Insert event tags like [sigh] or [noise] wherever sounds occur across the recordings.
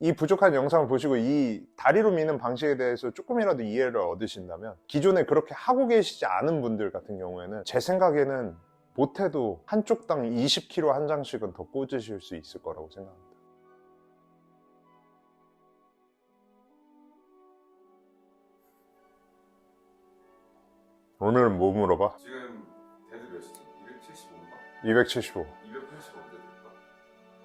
이 부족한 영상을 보시고 이 다리로 미는 방식에 대해서 조금이라도 이해를 얻으신다면 기존에 그렇게 하고 계시지 않은 분들 같은 경우에는 제 생각에는 못해도 한쪽 당 20kg 한 장씩은 더 꽂으실 수 있을 거라고 생각합니다. 오늘은 뭐 물어봐? 지금 데드 몇이지? 275인가? 275. 285 데드인가?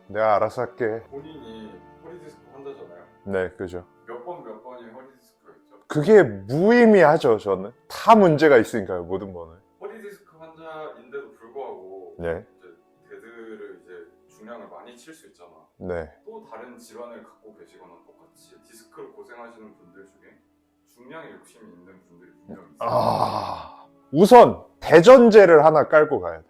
내가 알아서 할게. 본인이 허리디스크 환자잖아요. 네, 그죠. 몇 번 몇 번이 허리디스크가 있죠? 그게 무의미하죠, 저는. 다 문제가 있으니까요, 모든 거는. 허리디스크 환자인데도 불구하고 네, 이제 데드를 이제 중량을 많이 칠 수 있잖아. 네. 또 다른 질환을 갖고 계시거나 똑같이 디스크로 고생하시는 분들 중에 중량에 욕심이 있는 분들이 분명히 있어요. 아, 우선 대전제를 하나 깔고 가야 돼.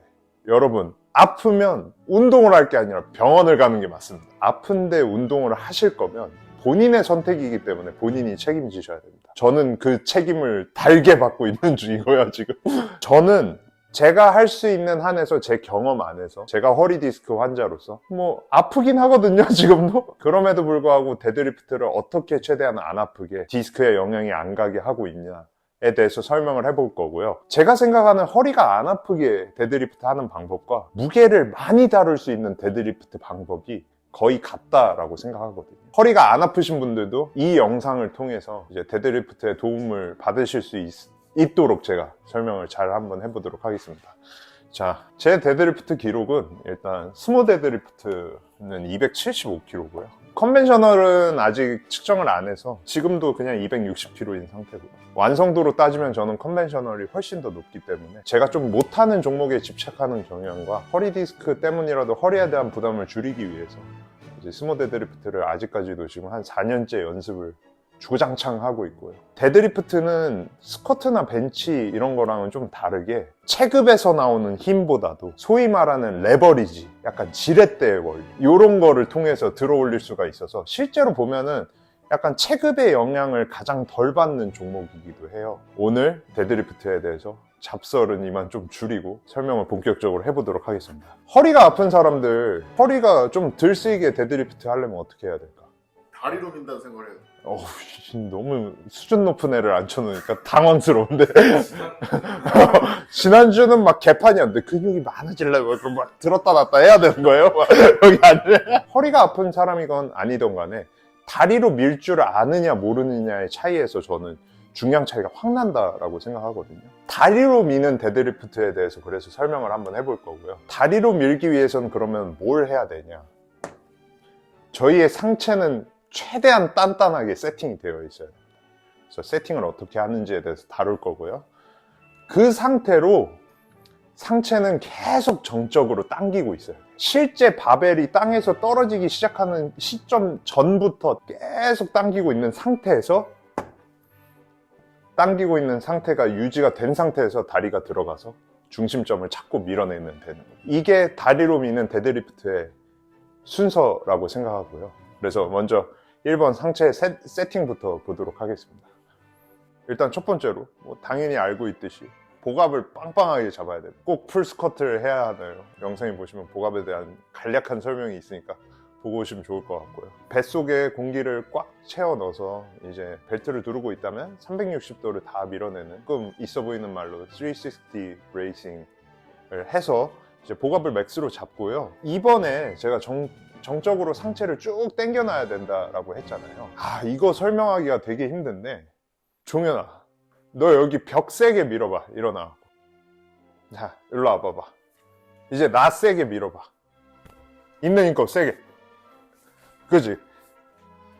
여러분, 아프면 운동을 할 게 아니라 병원을 가는 게 맞습니다. 아픈데 운동을 하실 거면 본인의 선택이기 때문에 본인이 책임지셔야 됩니다. 저는 그 책임을 달게 받고 있는 [laughs] 중이고요, 지금. 저는 제가 할 수 있는 한에서 제 경험 안에서 제가 허리 디스크 환자로서 뭐 아프긴 하거든요 [laughs] 지금도 그럼에도 불구하고 데드리프트를 어떻게 최대한 안 아프게 디스크에 영향이 안 가게 하고 있냐 에 대해서 설명을 해볼 거고요 제가 생각하는 허리가 안 아프게 데드리프트 하는 방법과 무게를 많이 다룰 수 있는 데드리프트 방법이 거의 같다라고 생각하거든요. 허리가 안 아프신 분들도 이 영상을 통해서 이제 데드리프트에 도움을 받으실 수 있, 있도록 제가 설명을 잘 한번 해보도록 하겠습니다. 자, 제 데드리프트 기록은 일단 스모 데드리프트는 275kg고요. 컨벤셔널은 아직 측정을 안 해서 지금도 그냥 260kg인 상태고요. 완성도로 따지면 저는 컨벤셔널이 훨씬 더 높기 때문에 제가 좀 못하는 종목에 집착하는 경향과 허리 디스크 때문이라도 허리에 대한 부담을 줄이기 위해서 스모 데드리프트를 아직까지도 지금 한 4년째 연습을 주장창 하고 있고요. 데드리프트는 스쿼트나 벤치 이런 거랑은 좀 다르게 체급에서 나오는 힘보다도 소위 말하는 레버리지, 약간 지렛대의 원리 이런 거를 통해서 들어 올릴 수가 있어서 실제로 보면은 약간 체급의 영향을 가장 덜 받는 종목이기도 해요. 오늘 데드리프트에 대해서 잡설은 이만 좀 줄이고 설명을 본격적으로 해보도록 하겠습니다. 허리가 아픈 사람들, 허리가 좀 덜 쓰이게 데드리프트 하려면 어떻게 해야 될까? 다리로 민다는 생각을 해요. 어우, 씨, 너무 수준 높은 애를 앉혀놓으니까 당황스러운데. [laughs] 지난주는 막 개판이었는데 근육이 많아지려고 그럼 막 들었다 놨다 해야 되는 거예요? 막 여기 앉아. 허리가 아픈 사람이건 아니던 간에 다리로 밀 줄 아느냐 모르느냐의 차이에서 저는 중량 차이가 확 난다라고 생각하거든요. 다리로 미는 데드리프트에 대해서 그래서 설명을 한번 해볼 거고요. 다리로 밀기 위해서는 그러면 뭘 해야 되냐? 저희의 상체는 최대한 단단하게 세팅이 되어 있어요. 그래서 세팅을 어떻게 하는지에 대해서 다룰 거고요. 그 상태로 상체는 계속 정적으로 당기고 있어요. 실제 바벨이 땅에서 떨어지기 시작하는 시점 전부터 계속 당기고 있는 상태에서 당기고 있는 상태가 유지가 된 상태에서 다리가 들어가서 중심점을 자꾸 밀어내면 되는 거예요. 이게 다리로 미는 데드리프트의 순서라고 생각하고요. 그래서 먼저 1번 상체 세, 세팅부터 보도록 하겠습니다. 일단 첫 번째로 뭐 당연히 알고 있듯이 복압을 빵빵하게 잡아야 돼요. 꼭 풀스쿼트를 해야 하나요? 영상에 보시면 복압에 대한 간략한 설명이 있으니까 보고 오시면 좋을 것 같고요. 뱃속에 공기를 꽉 채워 넣어서 이제 벨트를 두르고 있다면 360도를 다 밀어내는 조금 있어 보이는 말로 360 레이싱을 해서 이제 복압을 맥스로 잡고요. 이번에 제가 정, 정적으로 상체를 쭉 당겨놔야 된다라고 했잖아요. 아, 이거 설명하기가 되게 힘든데, 종현아, 너 여기 벽 세게 밀어봐. 일어나. 자, 일로 와봐봐. 이제 나 세게 밀어봐. 있는 힘껏 세게. 그지?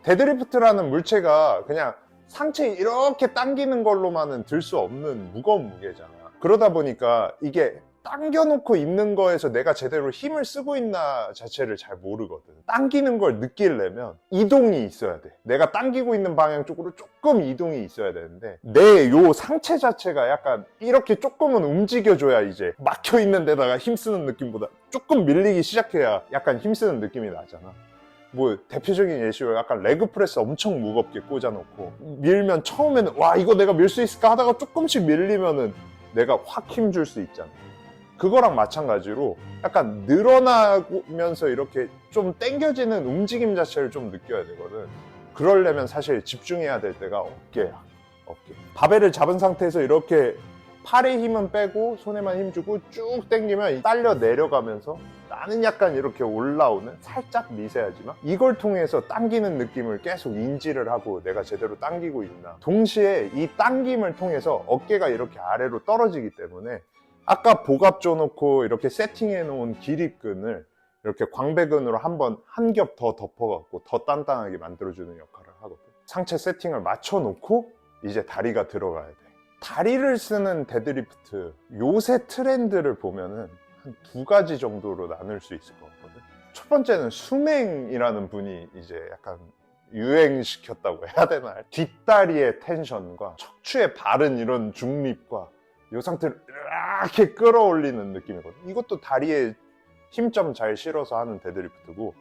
데드리프트라는 물체가 그냥 상체 이렇게 당기는 걸로만은 들 수 없는 무거운 무게잖아. 그러다 보니까 이게 당겨놓고 있는 거에서 내가 제대로 힘을 쓰고 있나 자체를 잘 모르거든. 당기는 걸 느끼려면 이동이 있어야 돼. 내가 당기고 있는 방향 쪽으로 조금 이동이 있어야 되는데 내 요 상체 자체가 약간 이렇게 조금은 움직여줘야 이제 막혀 있는 데다가 힘쓰는 느낌보다 조금 밀리기 시작해야 약간 힘쓰는 느낌이 나잖아. 뭐 대표적인 예시로 약간 레그 프레스 엄청 무겁게 꽂아놓고 밀면 처음에는 와 이거 내가 밀 수 있을까 하다가 조금씩 밀리면은 내가 확 힘 줄 수 있잖아. 그거랑 마찬가지로 약간 늘어나면서 이렇게 좀 당겨지는 움직임 자체를 좀 느껴야 되거든. 그러려면 사실 집중해야 될 때가 어깨야. 어깨. 바벨을 잡은 상태에서 이렇게 팔에 힘은 빼고 손에만 힘 주고 쭉 당기면 딸려 내려가면서 나는 약간 이렇게 올라오는 살짝 미세하지만 이걸 통해서 당기는 느낌을 계속 인지를 하고 내가 제대로 당기고 있나 동시에 이 당김을 통해서 어깨가 이렇게 아래로 떨어지기 때문에 아까 복압 줘놓고 이렇게 세팅해 놓은 기립근을 이렇게 광배근으로 한번 한 겹 더 덮어갖고 더 단단하게 만들어주는 역할을 하거든 상체 세팅을 맞춰놓고 이제 다리가 들어가야 돼 다리를 쓰는 데드리프트 요새 트렌드를 보면은 한 두 가지 정도로 나눌 수 있을 것 같거든. 첫 번째는 수맹이라는 분이 이제 약간 유행시켰다고 해야 되나? 뒷다리의 텐션과 척추의 바른 이런 중립과 이 상태를 이렇게 끌어올리는 느낌이거든. 이것도 다리에 힘점 잘 실어서 하는 데드리프트고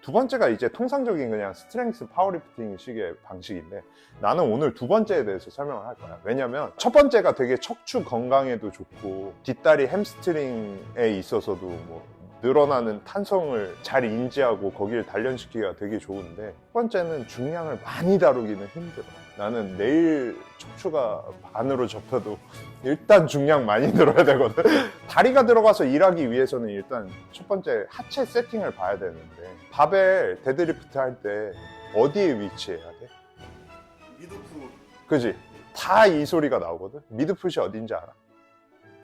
두 번째가 이제 통상적인 그냥 스트렝스 파워리프팅 식의 방식인데 나는 오늘 두 번째에 대해서 설명을 할 거야. 왜냐면 첫 번째가 되게 척추 건강에도 좋고 뒷다리 햄스트링에 있어서도 뭐 늘어나는 탄성을 잘 인지하고 거기를 단련시키기가 되게 좋은데 첫 번째는 중량을 많이 다루기는 힘들어. 나는 내일 척추가 반으로 접혀도 일단 중량 많이 [laughs] 들어야 되거든. 다리가 들어가서 일하기 위해서는 일단 첫 번째 하체 세팅을 봐야 되는데 바벨 데드리프트 할 때 어디에 위치해야 돼? 미드프 그지? 다 이 소리가 나오거든. 미드풋이 어딘지 알아?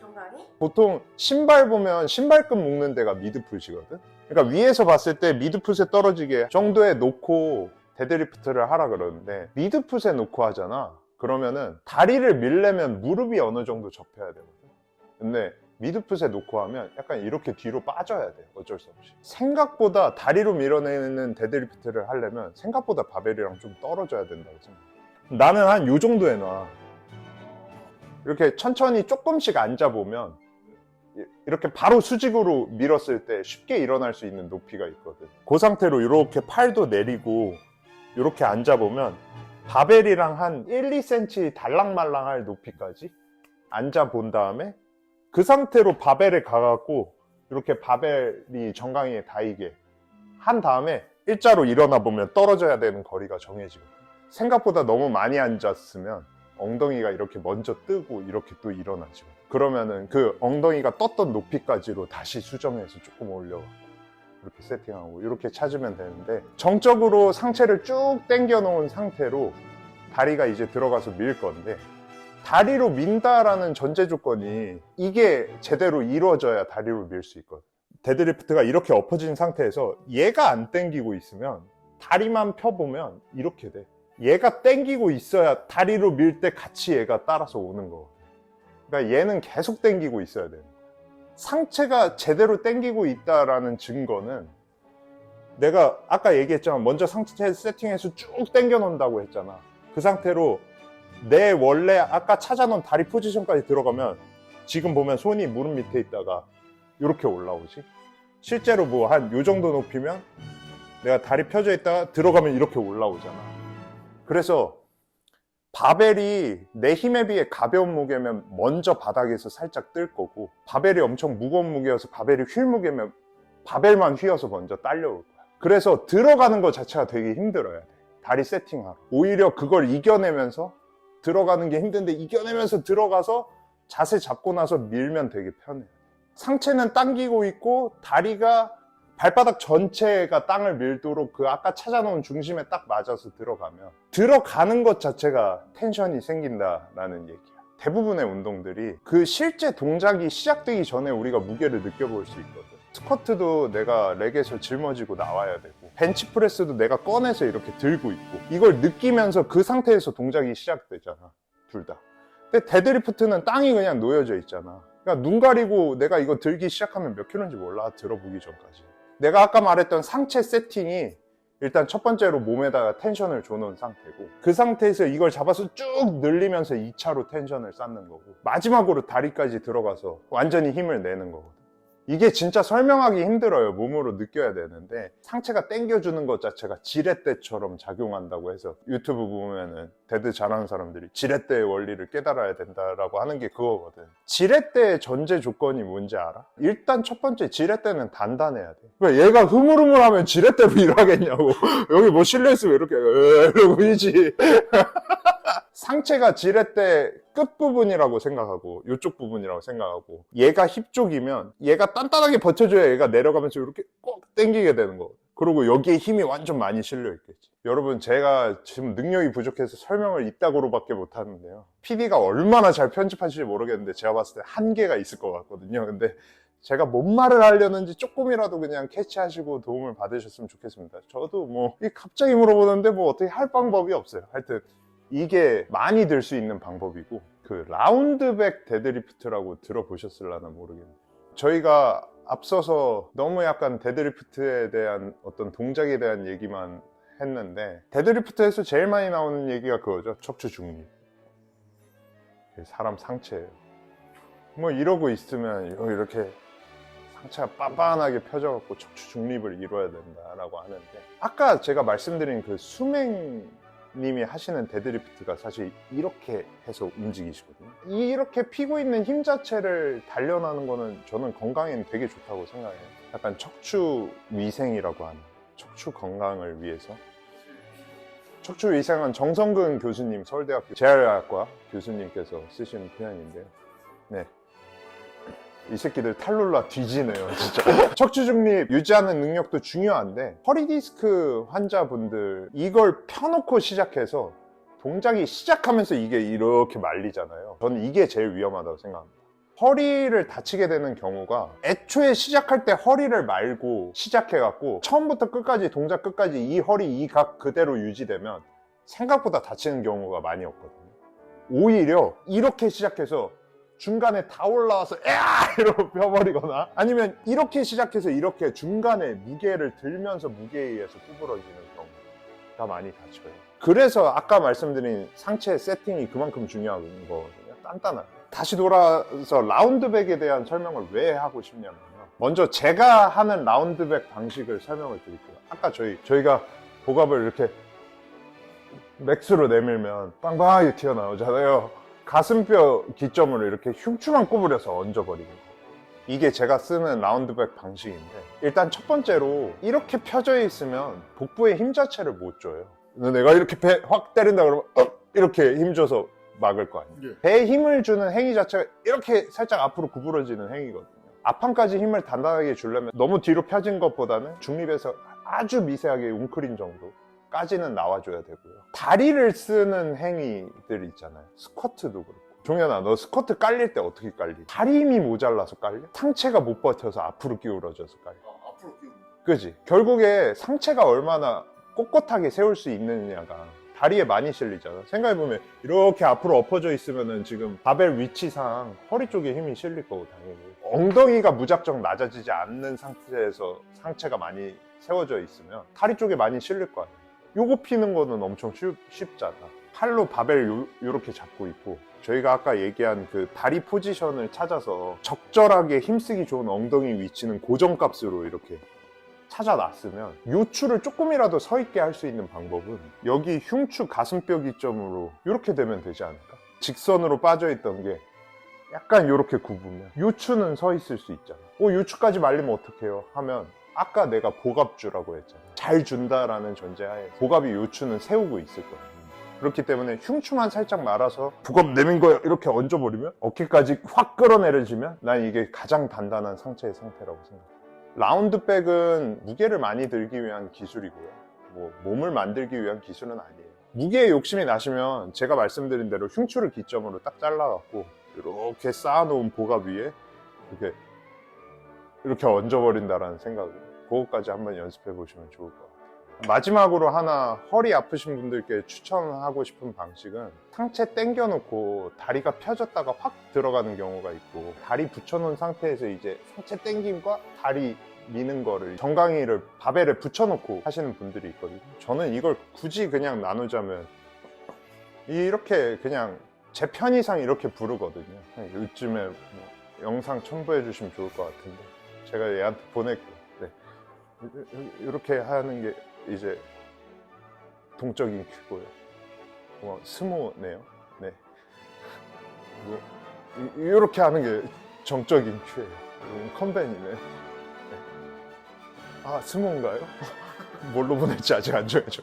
정강이? 보통 신발 보면 신발끈 묶는 데가 미드풋이거든. 그러니까 위에서 봤을 때 미드풋에 떨어지게 정도에 놓고 데드리프트를 하라 그러는데 미드풋에 놓고 하잖아. 그러면은 다리를 밀려면 무릎이 어느 정도 접혀야 되거든. 근데 미드풋에 놓고 하면 약간 이렇게 뒤로 빠져야 돼. 어쩔 수 없이. 생각보다 다리로 밀어내는 데드리프트를 하려면 생각보다 바벨이랑 좀 떨어져야 된다고 생각해. 나는 한 요 정도에 놔. 이렇게 천천히 조금씩 앉아보면 이- 이렇게 바로 수직으로 밀었을 때 쉽게 일어날 수 있는 높이가 있거든. 그 상태로 이렇게 팔도 내리고 이렇게 앉아보면 바벨이랑 한 1, 2cm 달랑말랑할 높이까지 앉아본 다음에 그 상태로 바벨에 가갖고 이렇게 바벨이 정강이에 닿이게 한 다음에 일자로 일어나 보면 떨어져야 되는 거리가 정해지거든. 생각보다 너무 많이 앉았으면 엉덩이가 이렇게 먼저 뜨고 이렇게 또 일어나죠. 그러면은 그 엉덩이가 떴던 높이까지로 다시 수정해서 조금 올려갖고 이렇게 세팅하고 이렇게 찾으면 되는데 정적으로 상체를 쭉 당겨 놓은 상태로 다리가 이제 들어가서 밀 건데 다리로 민다라는 전제 조건이 이게 제대로 이루어져야 다리로 밀 수 있거든. 데드리프트가 이렇게 엎어진 상태에서 얘가 안 당기고 있으면 다리만 펴보면 이렇게 돼. 얘가 당기고 있어야 다리로 밀 때 같이 얘가 따라서 오는 거거든. 그러니까 얘는 계속 당기고 있어야 돼. 상체가 제대로 당기고 있다라는 증거는 내가 아까 얘기했지만 먼저 상체 세팅해서 쭉 당겨 놓는다고 했잖아. 그 상태로 내 원래 아까 찾아놓은 다리 포지션까지 들어가면 지금 보면 손이 무릎 밑에 있다가 이렇게 올라오지. 실제로 뭐 한 요 정도 높이면 내가 다리 펴져 있다가 들어가면 이렇게 올라오잖아. 그래서 바벨이 내 힘에 비해 가벼운 무게면 먼저 바닥에서 살짝 뜰 거고 바벨이 엄청 무거운 무게여서 바벨이 휠 무게면 바벨만 휘어서 먼저 딸려올 거야. 그래서 들어가는 것 자체가 되게 힘들어야 돼. 다리 세팅하러. 오히려 그걸 이겨내면서 들어가는 게 힘든데 이겨내면서 들어가서 자세 잡고 나서 밀면 되게 편해. 상체는 당기고 있고 다리가 발바닥 전체가 땅을 밀도록 그 아까 찾아놓은 중심에 딱 맞아서 들어가면 들어가는 것 자체가 텐션이 생긴다라는 얘기야. 대부분의 운동들이 그 실제 동작이 시작되기 전에 우리가 무게를 느껴볼 수 있거든. 스쿼트도 내가 렉에서 짊어지고 나와야 되고 벤치프레스도 내가 꺼내서 이렇게 들고 있고 이걸 느끼면서 그 상태에서 동작이 시작되잖아. 둘 다. 근데 데드리프트는 땅이 그냥 놓여져 있잖아. 그러니까 눈 가리고 내가 이거 들기 시작하면 몇 킬로인지 몰라. 들어보기 전까지. 내가 아까 말했던 상체 세팅이 일단 첫 번째로 몸에다가 텐션을 줘놓은 상태고 그 상태에서 이걸 잡아서 쭉 늘리면서 2차로 텐션을 쌓는 거고 마지막으로 다리까지 들어가서 완전히 힘을 내는 거거든. 이게 진짜 설명하기 힘들어요. 몸으로 느껴야 되는데 상체가 당겨주는 것 자체가 지렛대처럼 작용한다고 해서 유튜브 보면은 데드 잘하는 사람들이 지렛대의 원리를 깨달아야 된다라고 하는 게 그거거든. 지렛대의 전제 조건이 뭔지 알아? 일단 첫 번째 지렛대는 단단해야 돼. 왜 얘가 흐물흐물하면 지렛대로 [laughs] 일하겠냐고. 여기 뭐 실려있으면 이렇게 으 이러고 이지. [laughs] 상체가 지렛대 끝부분이라고 생각하고 이쪽 부분이라고 생각하고 얘가 힙 쪽이면 얘가 단단하게 버텨줘야 얘가 내려가면서 이렇게 꼭 당기게 되는 거. 그리고 여기에 힘이 완전 많이 실려 있겠지. 여러분 제가 지금 능력이 부족해서 설명을 이따구로밖에 못하는데요. PD가 얼마나 잘 편집하실지 모르겠는데 제가 봤을 때 한계가 있을 것 같거든요. 근데 제가 뭔 말을 하려는지 조금이라도 그냥 캐치하시고 도움을 받으셨으면 좋겠습니다. 저도 뭐이 갑자기 물어보는데 뭐 어떻게 할 방법이 없어요. 하여튼 이게 많이 들 수 있는 방법이고 그 라운드백 데드리프트라고 들어보셨을라나 모르겠네요 저희가 앞서서 너무 약간 데드리프트에 대한 어떤 동작에 대한 얘기만 했는데 데드리프트에서 제일 많이 나오는 얘기가 그거죠. 척추 중립. 사람 상체예요 뭐 이러고 있으면 여기 이렇게 상체가 빤빤하게 펴져갖고 척추 중립을 이뤄야 된다라고 하는데 아까 제가 말씀드린 그 수맹 님이 하시는 데드리프트가 사실 이렇게 해서 움직이시거든요. 이렇게 피고 있는 힘 자체를 단련하는 거는 저는 건강에는 되게 좋다고 생각해요. 약간 척추 위생이라고 하는 척추 건강을 위해서. 척추 위생은 정성근 교수님 서울대학교 재활학과 교수님께서 쓰신 표현인데요. 네. 이 새끼들 탈룰라 뒤지네요, 진짜. [laughs] 척추 중립 유지하는 능력도 중요한데, 허리 디스크 환자분들, 이걸 펴놓고 시작해서 동작이 시작하면서 이게 이렇게 말리잖아요. 저는 이게 제일 위험하다고 생각합니다. 허리를 다치게 되는 경우가 애초에 시작할 때 허리를 말고 시작해갖고 처음부터 끝까지 동작 끝까지 이 허리 이 각 그대로 유지되면 생각보다 다치는 경우가 많이 없거든요. 오히려 이렇게 시작해서 중간에 다 올라와서 에아 [laughs] 이러고 펴버리거나 아니면 이렇게 시작해서 이렇게 중간에 무게를 들면서 무게에 의해서 구부러지는 경우가 많이 다쳐요. 그래서 아까 말씀드린 상체 세팅이 그만큼 중요한 거거든요. 단단한. 다시 돌아서 라운드백에 대한 설명을 왜 하고 싶냐면요. 먼저 제가 하는 라운드백 방식을 설명을 드릴게요. 아까 저희 저희가 복압을 이렇게 맥스로 내밀면 빵빵하게 튀어나오잖아요. 가슴뼈 기점으로 이렇게 흉추만 구부려서 얹어버리는 거. 이게 제가 쓰는 라운드백 방식인데 일단 첫 번째로 이렇게 펴져 있으면 복부의 힘 자체를 못 줘요. 내가 이렇게 배 확 때린다 그러면 어! 이렇게 힘줘서 막을 거 아니에요. 예. 배에 힘을 주는 행위 자체가 이렇게 살짝 앞으로 구부러지는 행위거든요. 앞판까지 힘을 단단하게 주려면 너무 뒤로 펴진 것보다는 중립에서 아주 미세하게 웅크린 정도 까지는 나와줘야 되고요. 다리를 쓰는 행위들 있잖아요. 스쿼트도 그렇고. 종현아, 너 스쿼트 깔릴 때 어떻게 깔리? 다리 힘이 모자라서 깔려? 상체가 못 버텨서 앞으로 기울어져서 깔려. 아, 앞으로 끼우. 그지? 결국에 상체가 얼마나 꼿꼿하게 세울 수 있느냐가 다리에 많이 실리잖아. 생각해보면 이렇게 앞으로 엎어져 있으면은 지금 바벨 위치상 허리 쪽에 힘이 실릴 거고 당연히. 엉덩이가 무작정 낮아지지 않는 상태에서 상체가 많이 세워져 있으면 다리 쪽에 많이 실릴 거 아니야. 요 거 피는 거는 엄청 쉽, 쉽잖아. 팔로 바벨 요, 요렇게 잡고 있고 저희가 아까 얘기한 그 다리 포지션을 찾아서 적절하게 힘쓰기 좋은 엉덩이 위치는 고정값으로 이렇게 찾아놨으면 요추를 조금이라도 서 있게 할 수 있는 방법은 여기 흉추 가슴뼈 기점으로 이렇게 되면 되지 않을까? 직선으로 빠져있던 게 약간 이렇게 굽으면 요추는 서 있을 수 있잖아. 어, 요추까지 말리면 어떡해요? 하면 아까 내가 복압주라고 했잖아. 잘 준다라는 전제하에 복압이 요추는 세우고 있을 거야. 그렇기 때문에 흉추만 살짝 말아서 복압 내민 거야 이렇게 얹어버리면 어깨까지 확 끌어내려지면 난 이게 가장 단단한 상체의 상태라고 생각해. 라운드백은 무게를 많이 들기 위한 기술이고요. 뭐 몸을 만들기 위한 기술은 아니에요. 무게에 욕심이 나시면 제가 말씀드린 대로 흉추를 기점으로 딱 잘라갖고 이렇게 쌓아놓은 복압 위에 이렇게 이렇게 얹어버린다라는 생각으로 그것까지 한번 연습해 보시면 좋을 것 같아요. 마지막으로 하나 허리 아프신 분들께 추천하고 싶은 방식은 상체 당겨놓고 다리가 펴졌다가 확 들어가는 경우가 있고 다리 붙여놓은 상태에서 이제 상체 당김과 다리 미는 거를 정강이를 바벨에 붙여놓고 하시는 분들이 있거든요. 저는 이걸 굳이 그냥 나누자면 이렇게 그냥 제 편의상 이렇게 부르거든요. 요즘에 뭐 영상 첨부해 주시면 좋을 것 같은데 제가 얘한테 보낼게요. 네. 이렇게 하는 게 이제 동적인 큐고요. 뭐 스모네요. 네. 이렇게 하는 게 정적인 큐예요. 컨벤이네. 네. 아 스모인가요? [laughs] 뭘로 보낼지 아직 안 정해져.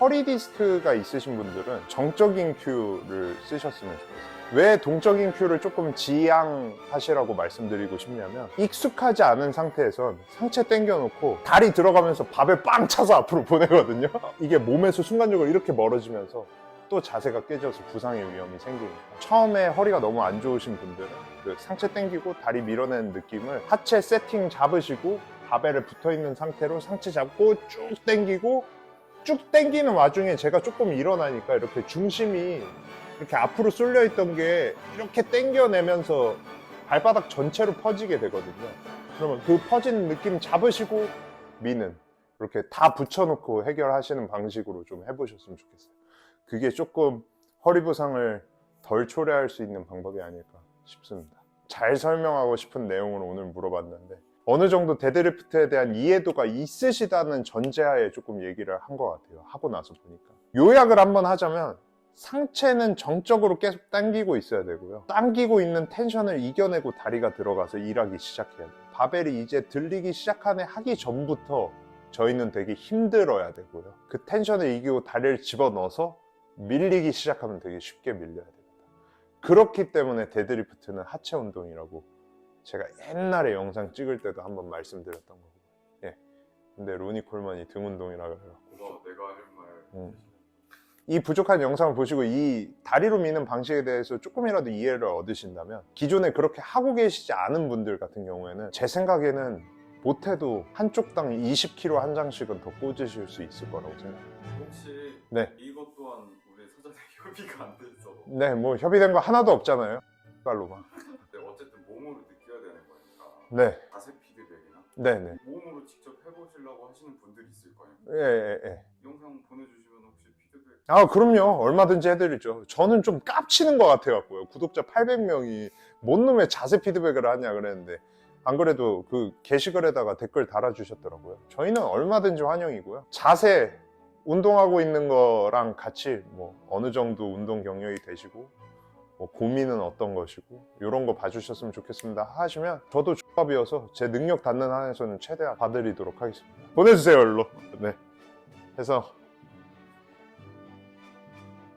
허리 디스크가 있으신 분들은 정적인 큐를 쓰셨으면 좋겠어요. 왜 동적인 큐를 조금 지양하시라고 말씀드리고 싶냐면 익숙하지 않은 상태에선 상체 당겨놓고 다리 들어가면서 밥에 빵 차서 앞으로 [laughs] 보내거든요. 이게 몸에서 순간적으로 이렇게 멀어지면서 또 자세가 깨져서 부상의 위험이 생기니까 처음에 허리가 너무 안 좋으신 분들은 그 상체 당기고 다리 밀어내는 느낌을 하체 세팅 잡으시고 바벨에 붙어 있는 상태로 상체 잡고 쭉 당기고 쭉 당기는 와중에 제가 조금 일어나니까 이렇게 중심이 이렇게 앞으로 쏠려 있던 게 이렇게 당겨내면서 발바닥 전체로 퍼지게 되거든요. 그러면 그 퍼지는 느낌 잡으시고 미는 이렇게 다 붙여놓고 해결하시는 방식으로 좀 해보셨으면 좋겠어요. 그게 조금 허리 부상을 덜 초래할 수 있는 방법이 아닐까 싶습니다. 잘 설명하고 싶은 내용을 오늘 물어봤는데 어느 정도 데드리프트에 대한 이해도가 있으시다는 전제하에 조금 얘기를 한 것 같아요. 하고 나서 보니까. 요약을 한번 하자면 상체는 정적으로 계속 당기고 있어야 되고요. 당기고 있는 텐션을 이겨내고 다리가 들어가서 일하기 시작해야 돼요. 바벨이 이제 들리기 시작하네 하기 전부터 저희는 되게 힘들어야 되고요. 그 텐션을 이기고 다리를 집어넣어서 밀리기 시작하면 되게 쉽게 밀려야 됩니다. 그렇기 때문에 데드리프트는 하체 운동이라고 제가 옛날에 영상 찍을 때도 한번 말씀드렸던 거고. 예. 근데 로니 콜먼이 등 운동이라 그래요. 내가 할 말. 음. 이 부족한 영상을 보시고 이 다리로 미는 방식에 대해서 조금이라도 이해를 얻으신다면 기존에 그렇게 하고 계시지 않은 분들 같은 경우에는 제 생각에는 못해도 한쪽 당 20kg 한 장씩은 더 꽂으실 수 있을 거라고 생각해요. 혹시 네. 이것 또한 우리 사전에 [laughs] 협의가 안돼 있어. 네, 뭐 협의된 거 하나도 없잖아요. 깔로만. 네, 자세 피드백이나 네, 네. 몸으로 직접 해보시려고 하시는 분들이 있을 거예요. 예, 예, 예. 영상 보내주시면 혹시 피드백 아, 그럼요. 얼마든지 해드리죠. 저는 좀 깝치는 것 같아갖고요. 구독자 800명이 뭔 놈의 자세 피드백을 하냐 그랬는데, 안 그래도 그 게시글에다가 댓글 달아주셨더라고요. 저희는 얼마든지 환영이고요. 자세, 운동하고 있는 거랑 같이 뭐 어느 정도 운동 경력이 되시고, 뭐 고민은 어떤 것이고, 이런 거 봐주셨으면 좋겠습니다. 하시면 저도 조합이어서 제 능력 닿는 한에서는 최대한 봐드리도록 하겠습니다. 보내주세요, 일로. 네. 해서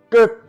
끝!